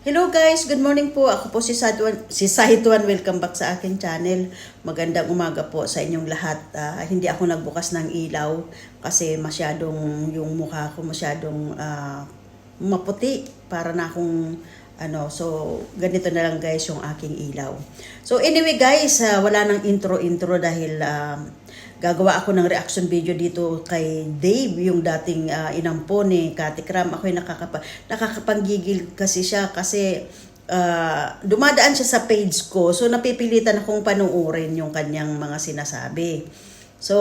Hello guys, good morning po. Ako po si Saituan, si Saituan. Welcome back sa aking channel. Magandang umaga po sa inyong lahat. Ah, hindi ako nagbukas ng ilaw kasi masyadong yung mukha ko masyadong ah, maputi para na akong ano, so ganito na lang guys yung aking ilaw. So anyway guys, ah, wala nang intro-intro dahil ah, gagawa ako ng reaction video dito kay Dave, yung dating uh, inampo ni Kati Kram. Ako'y nakakapa, nakakapanggigil kasi siya kasi uh, dumadaan siya sa page ko. So napipilitan akong panuorin yung kanyang mga sinasabi. So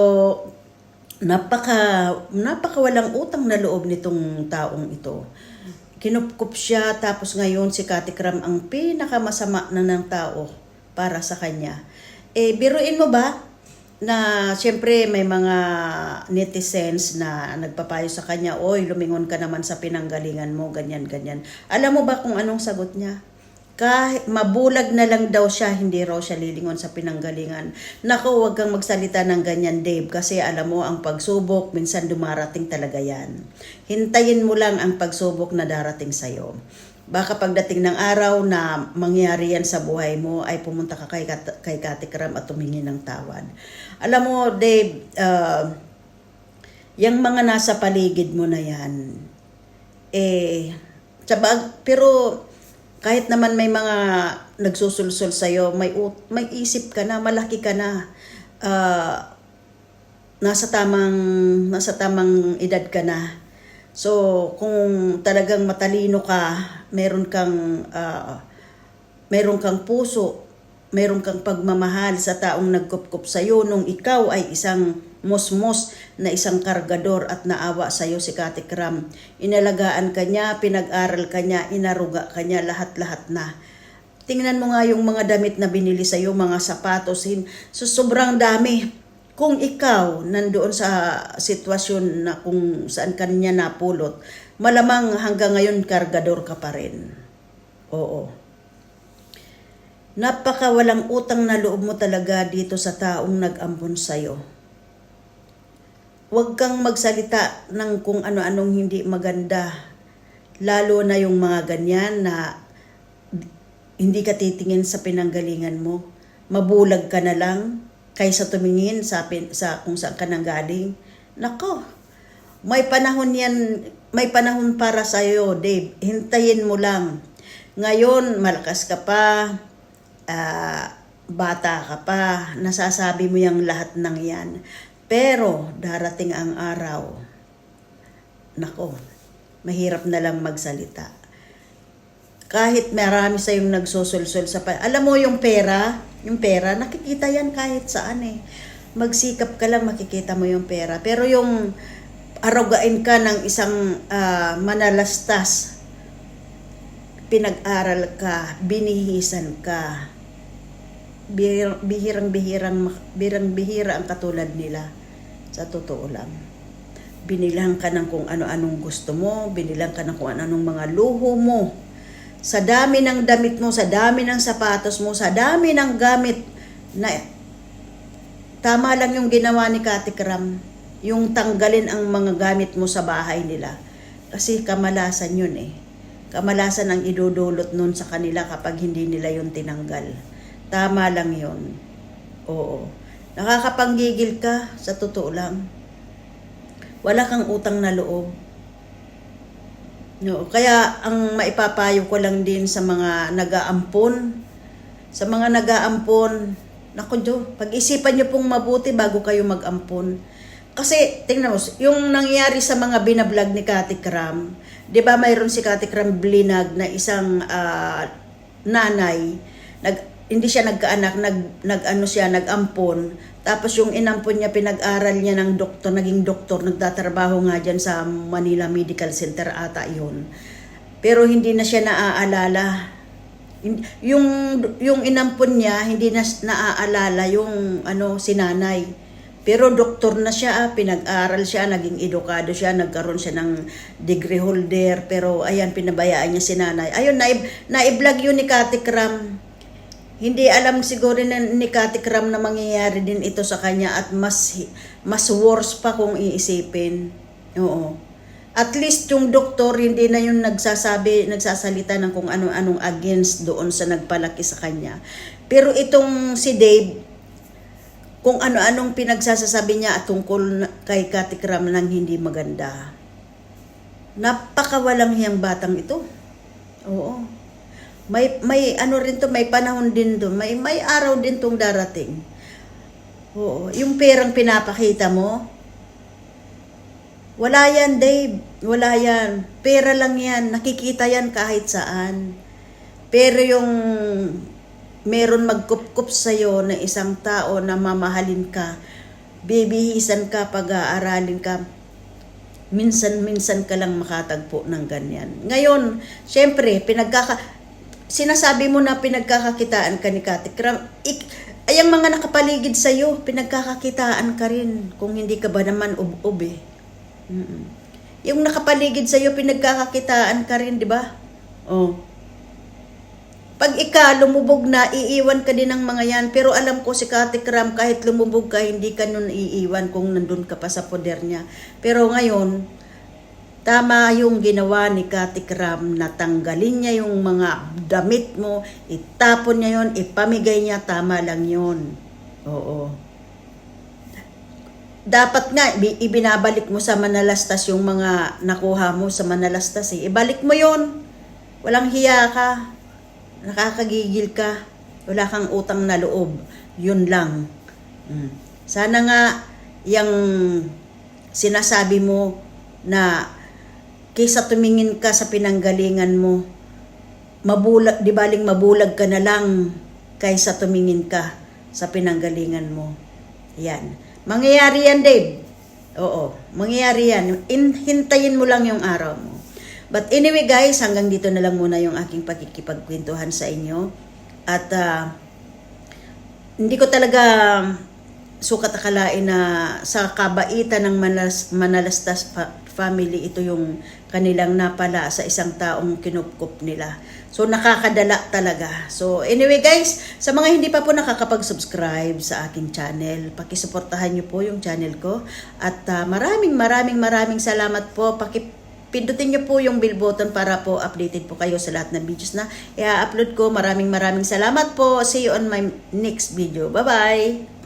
napaka napaka walang utang na loob nitong taong ito. Kinupkup siya tapos ngayon si Kati Kram ang pinakamasama na ng tao para sa kanya. Eh biruin mo ba na siyempre may mga netizens na nagpapayo sa kanya, oy, lumingon ka naman sa pinanggalingan mo, ganyan, ganyan. Alam mo ba kung anong sagot niya? Kahit mabulag na lang daw siya, hindi raw siya lilingon sa pinanggalingan. Nako, wag kang magsalita ng ganyan, Dave, kasi alam mo, ang pagsubok, minsan dumarating talaga yan. Hintayin mo lang ang pagsubok na darating sa'yo baka pagdating ng araw na mangyari yan sa buhay mo ay pumunta ka kay, Kat- kay Kati Kram at tumingin ng tawad. Alam mo, Dave, uh, yung mga nasa paligid mo na yan, eh, tsabag, pero kahit naman may mga nagsusulsul sa'yo, may, may isip ka na, malaki ka na, uh, nasa tamang, nasa tamang edad ka na, So, kung talagang matalino ka, meron kang uh, meron kang puso, meron kang pagmamahal sa taong nagkupkup sa iyo nung ikaw ay isang mosmos na isang kargador at naawa sa iyo si Kati Kram. Inalagaan ka niya, pinag-aral ka niya, inaruga ka niya, lahat-lahat na. Tingnan mo nga yung mga damit na binili sa iyo, mga sapatos, so sobrang dami kung ikaw nandoon sa sitwasyon na kung saan kanya napulot, malamang hanggang ngayon kargador ka pa rin. Oo. Napaka walang utang na loob mo talaga dito sa taong nag-ambon sa'yo. Huwag kang magsalita ng kung ano-anong hindi maganda. Lalo na yung mga ganyan na hindi ka titingin sa pinanggalingan mo. Mabulag ka na lang, kaysa tumingin sa, pin, sa kung saan ka nang galing. Nako, may panahon yan, may panahon para sa iyo, Dave. Hintayin mo lang. Ngayon, malakas ka pa, uh, bata ka pa, nasasabi mo yung lahat ng yan. Pero, darating ang araw, nako, mahirap na lang magsalita. Kahit marami sa yung nagsusulsul sa pa. Alam mo yung pera, yung pera, nakikita yan kahit saan eh. Magsikap ka lang, makikita mo yung pera. Pero yung arugain ka ng isang uh, manalastas, pinag-aral ka, binihisan ka, bihirang-bihirang birang-bihira ang katulad nila. Sa totoo lang. Binilang ka ng kung ano-anong gusto mo, binilang ka ng kung ano-anong mga luho mo sa dami ng damit mo, sa dami ng sapatos mo, sa dami ng gamit na tama lang yung ginawa ni Kati Kram, yung tanggalin ang mga gamit mo sa bahay nila. Kasi kamalasan yun eh. Kamalasan ang idudulot nun sa kanila kapag hindi nila yun tinanggal. Tama lang yun. Oo. Nakakapanggigil ka, sa totoo lang. Wala kang utang na loob No, kaya ang maipapayo ko lang din sa mga nag-aampon, sa mga nag-aampon, nako Jo, pag-isipan niyo pong mabuti bago kayo mag-ampon. Kasi tingnan mo, yung nangyari sa mga binablog ni Kati Kram, 'di ba mayroon si Kati Kram blinag na isang uh, nanay, nag hindi siya nagkaanak, nag nag-ano siya, nag-ampon tapos yung inampon niya, pinag-aral niya ng doktor, naging doktor, nagtatrabaho nga dyan sa Manila Medical Center ata yun. Pero hindi na siya naaalala. Yung, yung inampon niya, hindi na naaalala yung ano, sinanay. Pero doktor na siya, pinag-aral siya, naging edukado siya, nagkaroon siya ng degree holder. Pero ayan, pinabayaan niya si nanay. Ayun, naib, naiblog yun ni Kati Kram hindi alam siguro na ni Kati Kram na mangyayari din ito sa kanya at mas mas worse pa kung iisipin. Oo. at least yung doktor hindi na yung nagsasabi, nagsasalita ng kung ano-anong against doon sa nagpalaki sa kanya. Pero itong si Dave, kung ano-anong pinagsasasabi niya at tungkol kay Katikram ng hindi maganda. Napakawalang hiyang batang ito. Oo. May may ano rin to, may panahon din doon. May may araw din tong darating. Oo, yung perang pinapakita mo, wala yan, Dave. Wala yan. Pera lang yan. Nakikita yan kahit saan. Pero yung meron magkupkup sa'yo na isang tao na mamahalin ka, bibihisan ka, pag-aaralin ka, minsan-minsan ka lang makatagpo ng ganyan. Ngayon, syempre, pinagkaka... Sinasabi mo na pinagkakakitaan ka ni Kati Kram. Ik, ay, ang mga nakapaligid sa'yo, pinagkakakitaan ka rin. Kung hindi ka ba naman ub-ub eh. Mm-mm. Yung nakapaligid sa'yo, pinagkakakitaan ka rin, di ba? Oh. Pag ika lumubog na, iiwan ka din ng mga yan. Pero alam ko si Kati Kram, kahit lumubog ka, hindi ka nun iiwan kung nandun ka pa sa poder niya. Pero ngayon, tama yung ginawa ni Kati Kram na tanggalin niya yung mga damit mo, itapon niya yon, ipamigay niya, tama lang yon. Oo. Dapat nga, ibi- ibinabalik mo sa Manalastas yung mga nakuha mo sa Manalastas eh. Ibalik mo yon. Walang hiya ka. Nakakagigil ka. Wala kang utang na loob. Yun lang. Mm. Sana nga yung sinasabi mo na kaysa tumingin ka sa pinanggalingan mo, mabulag, di baling mabulag ka na lang kaysa tumingin ka sa pinanggalingan mo. Yan. Mangyayari yan, Dave. Oo, mangyayari yan. In, hintayin mo lang yung araw mo. But anyway guys, hanggang dito na lang muna yung aking pakikipagkwentuhan sa inyo. At ah, hindi ko talaga sukat akalain na sa kabaitan ng Manas, Manalastas fa- family, ito yung kanilang napala sa isang taong kinupkup nila. So, nakakadala talaga. So, anyway guys, sa mga hindi pa po nakakapag-subscribe sa aking channel, pakisuportahan niyo po yung channel ko. At ah, maraming maraming maraming salamat po. Paki Pindutin niyo po yung bell button para po updated po kayo sa lahat ng videos na i-upload ko. Maraming maraming salamat po. See you on my next video. Bye-bye!